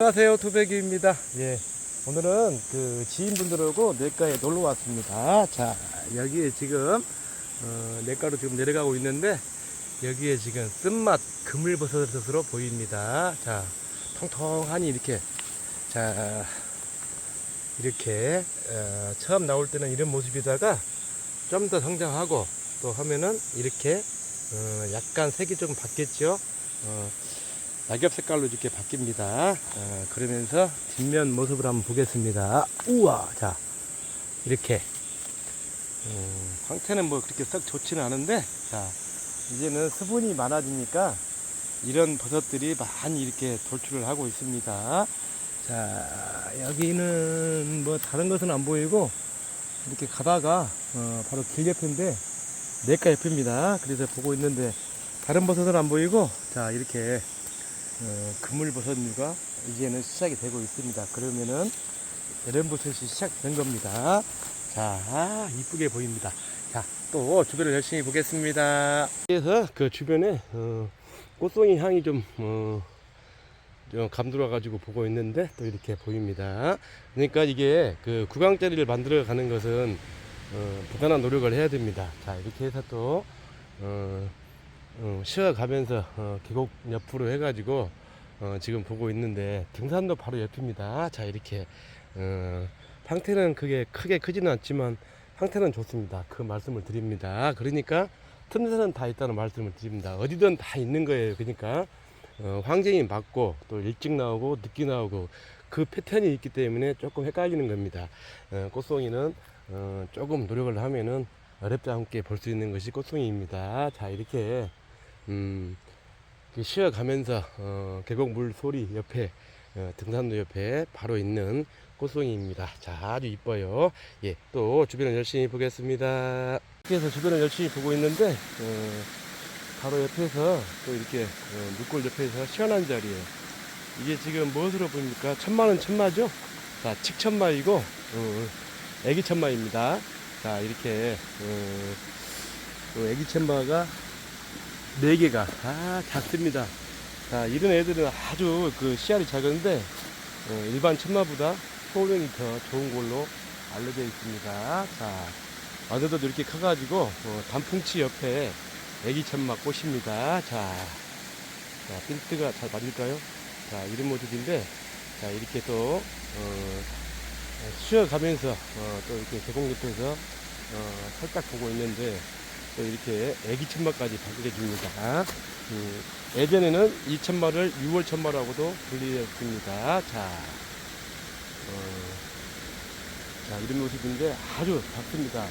안녕하세요 투백이입니다. 예 오늘은 그 지인분들하고 내과에 놀러 왔습니다. 자 여기에 지금 어, 내과로 지금 내려가고 있는데 여기에 지금 쓴맛 그물버섯으로 보입니다. 자 통통하니 이렇게 자 이렇게 어, 처음 나올 때는 이런 모습이다가 좀 더 성장하고 또 하면은 이렇게 어, 약간 색이 좀 바뀌었죠? 어, 낙엽 색깔로 이렇게 바뀝니다. 어, 그러면서 뒷면 모습을 한번 보겠습니다. 우와, 자 이렇게 음, 상태는 뭐 그렇게 썩 좋지는 않은데, 자 이제는 수분이 많아지니까 이런 버섯들이 많이 이렇게 돌출을 하고 있습니다. 자 여기는 뭐 다른 것은 안 보이고 이렇게 가다가 어, 바로 길 옆인데 내과 옆입니다. 그래서 보고 있는데 다른 버섯은 안 보이고 자 이렇게 어, 그물버섯류가 이제는 시작이 되고 있습니다. 그러면은 여름버섯이 시작된 겁니다. 자, 이쁘게 보입니다. 자, 또 주변을 열심히 보겠습니다. 그래서 그 주변에 어, 꽃송이 향이 좀, 어, 좀 감돌아가지고 보고 있는데 또 이렇게 보입니다. 그러니까 이게 그 구강자리를 만들어 가는 것은 어, 부단한 노력을 해야 됩니다. 자, 이렇게 해서 또 어, 어, 쉬어가면서 어, 계곡 옆으로 해가지고 어, 지금 보고 있는데 등산도 바로 옆입니다. 자 이렇게 어, 상태는 그게 크게 크지는 않지만 상태는 좋습니다. 그 말씀을 드립니다. 그러니까 틈새는 다 있다는 말씀을 드립니다. 어디든 다 있는 거예요. 그러니까 어, 환경이 맞고 또 일찍 나오고 늦게 나오고 그 패턴이 있기 때문에 조금 헷갈리는 겁니다. 어, 꽃송이는 어, 조금 노력을 하면은 어렵지 않게 볼 수 있는 것이 꽃송이입니다. 자 이렇게 음, 이렇게 쉬어가면서 어, 계곡 물 소리 옆에 어, 등산로 옆에 바로 있는 꽃송이입니다. 자 아주 이뻐요. 예, 또 주변을 열심히 보겠습니다. 그래서 주변을 열심히 보고 있는데 어, 바로 옆에서 또 이렇게 어, 물골 옆에서 시원한 자리에 이게 지금 무엇으로 보입니까? 천마는 천마죠? 자 칙천마이고 어, 애기 천마입니다. 자 이렇게 어, 또 애기 천마가 네 개가 아 작습니다. 자 이런 애들은 아주 그 씨알이 작은데 어, 일반 천마보다 소변이 더 좋은 걸로 알려져 있습니다. 자 완전도 이렇게 커가지고 어, 단풍치 옆에 애기 천마 꽃입니다. 자, 자 핀트가 잘 맞을까요? 자 이런 모습인데 자 이렇게 또 어, 쉬어가면서 어, 또 이렇게 계곡 옆에서 어, 살짝 보고 있는데 또 이렇게 애기 천마까지 바뀌어줍니다. 음, 예전에는 이 천마를 6월 천마라고도 불리었습니다. 자, 어, 자 이런 모습인데 아주 작습니다.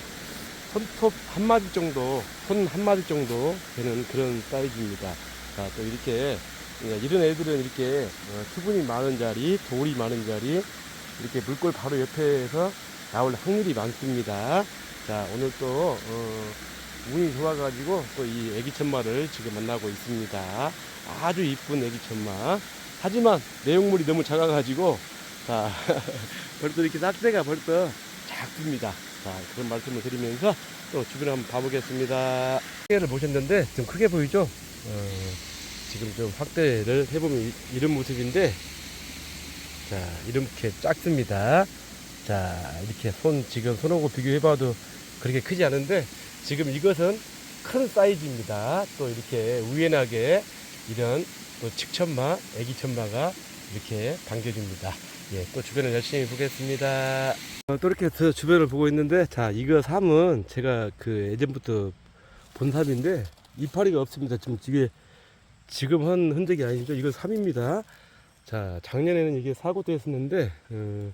손톱 한 마디 정도, 손 한 마디 정도 되는 그런 사이즈입니다. 자, 또 이렇게 예, 이런 애들은 이렇게 어, 수분이 많은 자리, 돌이 많은 자리, 이렇게 물골 바로 옆에서 나올 확률이 많습니다. 자, 오늘 또 어, 운이 좋아가지고 또 이 애기 천마를 지금 만나고 있습니다. 아주 이쁜 애기 천마. 하지만 내용물이 너무 작아가지고 자 벌써 이렇게 싹새가 벌써 작습니다. 자 그런 말씀을 드리면서 또 주변을 한번 봐보겠습니다. 크게를 보셨는데 좀 크게 보이죠? 어, 지금 좀 확대를 해보면 이- 이런 모습인데 자 이렇게 작습니다. 자 이렇게 손 지금 손하고 비교해봐도 그렇게 크지 않은데 지금 이것은 큰 사이즈입니다. 또 이렇게 우연하게 이런 또 칙천마, 애기 천마가 이렇게 반겨줍니다. 예, 또 주변을 열심히 보겠습니다. 어, 또 이렇게 저 주변을 보고 있는데, 자, 이거 삼은 제가 그 예전부터 본 삼인데, 이파리가 없습니다. 지금 이게 지금 한 흔적이 아니죠. 이거 삼입니다. 자, 작년에는 이게 사고도 했었는데, 어,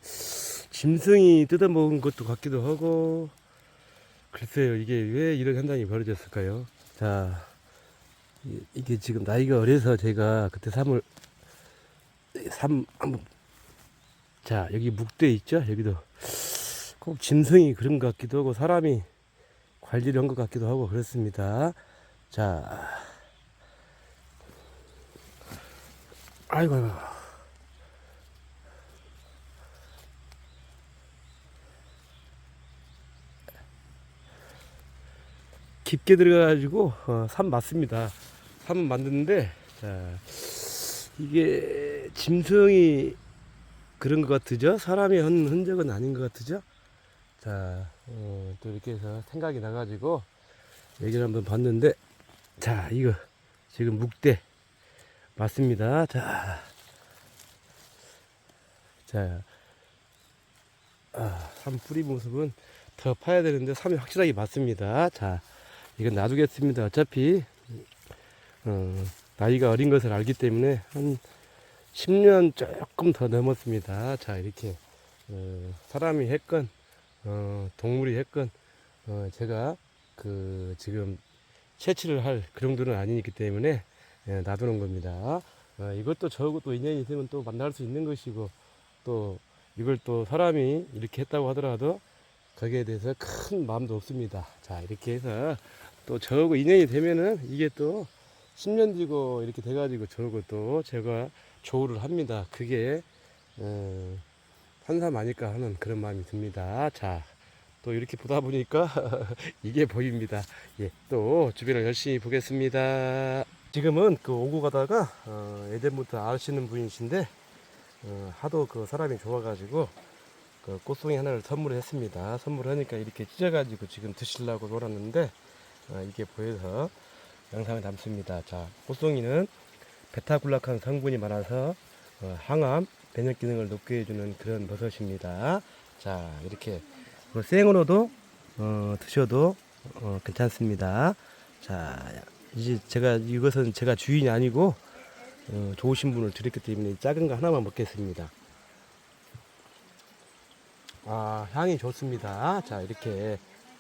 짐승이 뜯어먹은 것도 같기도 하고, 글쎄요, 이게 왜 이런 현상이 벌어졌을까요? 자, 이- 이게 지금 나이가 어려서 제가 그때 삼을, 삼, 한번, 자, 여기 묵대 있죠? 여기도. 꼭 짐승이 그런 것 같기도 하고, 사람이 관리를 한 것 같기도 하고, 그렇습니다. 자. 아이고, 아이고. 깊게 들어가가지고 어, 삼 맞습니다. 삼 만드는데 자 이게 짐승이 그런 것 같으죠? 사람이 한 흔적은 아닌 것 같으죠? 자, 어, 또 이렇게 해서 생각이 나가지고 얘기를 한번 봤는데, 자, 이거 지금 묵대 맞습니다. 자, 자, 아, 삼 뿌리 모습은 더 파야 되는데 삼이 확실하게 맞습니다. 자, 이건 놔두겠습니다. 어차피 어, 나이가 어린 것을 알기 때문에 한 10년 조금 더 넘었습니다. 자, 이렇게 어, 사람이 했건 어, 동물이 했건 어, 제가 그 지금 채취를 할 그 정도는 아니기 때문에 예, 놔두는 겁니다. 어, 이것도 또 인연이 있으면 또 만날 수 있는 것이고 또 이걸 또 사람이 이렇게 했다고 하더라도 거기에 대해서 큰 마음도 없습니다. 자, 이렇게 해서 또 저하고 인연이 되면은 이게 또 10년 뒤고 이렇게 돼가지고 저하고 또 제가 조우를 합니다. 그게, 어, 한삼 아닐까 하는 그런 마음이 듭니다. 자, 또 이렇게 보다 보니까 이게 보입니다. 예, 또 주변을 열심히 보겠습니다. 지금은 그 오고 가다가, 어, 예전부터 아시는 분이신데, 어, 하도 그 사람이 좋아가지고 그 꽃송이 하나를 선물했습니다. 선물하니까 이렇게 찢어가지고 지금 드시려고 놀았는데 어, 이게 보여서 영상을 담습니다. 자, 꽃송이는 베타글루칸 성분이 많아서 어, 항암, 면역 기능을 높게 해주는 그런 버섯입니다. 자, 이렇게 뭐 생으로도 어, 드셔도 어, 괜찮습니다. 자, 이제 제가 이것은 제가 주인이 아니고 어, 좋으신 분을 드렸기 때문에 작은 거 하나만 먹겠습니다. 아, 향이 좋습니다. 자, 이렇게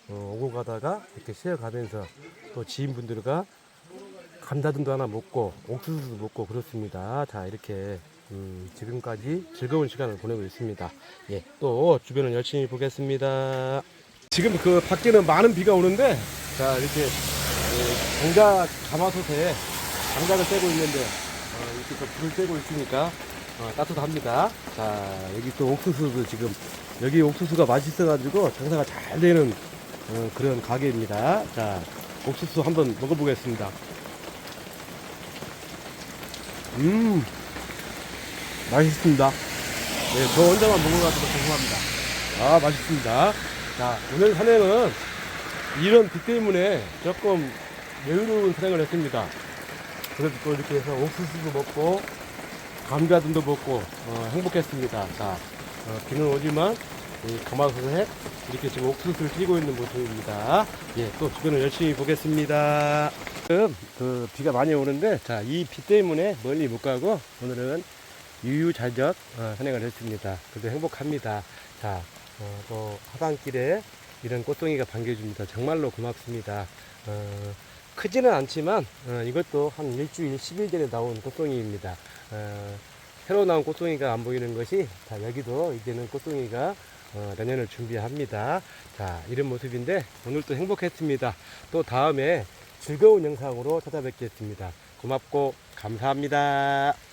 어, 오고 가다가 이렇게 쉬어가면서 또 지인분들과 감자등도 하나 먹고 옥수수도 먹고 그렇습니다. 자, 이렇게 음, 지금까지 즐거운 시간을 보내고 있습니다. 예, 또 주변을 열심히 보겠습니다. 지금 그 밖에는 많은 비가 오는데 자, 이렇게 예, 장작 가마솥에 장작을 떼고 있는데 어, 이렇게 또 불을 떼고 있으니까 어, 따뜻합니다. 자, 여기 또 옥수수도 지금 여기 옥수수가 맛있어가지고 장사가 잘 되는 어, 그런 가게입니다. 자, 옥수수 한번 먹어보겠습니다. 음, 맛있습니다. 네, 저 혼자만 먹어가지고 죄송합니다. 아, 맛있습니다. 자, 오늘 산행은 이런 비 때문에 조금 여유로운 산행을 했습니다. 그래도 또 이렇게 해서 옥수수도 먹고 감자등도 먹고 어, 행복했습니다. 자, 어, 비는 오지만 이 가마솥에 이렇게 지금 옥수수를 찌고 있는 모습입니다. 예, 또 주변을 열심히 보겠습니다. 지금 그 비가 많이 오는데 자, 이 비 때문에 멀리 못 가고 오늘은 유유자적 어, 산행을 했습니다. 그래도 행복합니다. 자, 어, 또 하단길에 이런 꽃송이가 반겨줍니다. 정말로 고맙습니다. 어, 크지는 않지만 어, 이것도 한 일주일, 10일 전에 나온 꽃송이입니다. 어, 새로 나온 꽃송이가 안 보이는 것이 자 여기도 이제는 꽃송이가 어, 내년을 준비합니다. 자 이런 모습인데 오늘 또 행복했습니다. 또 다음에 즐거운 영상으로 찾아뵙겠습니다. 고맙고 감사합니다.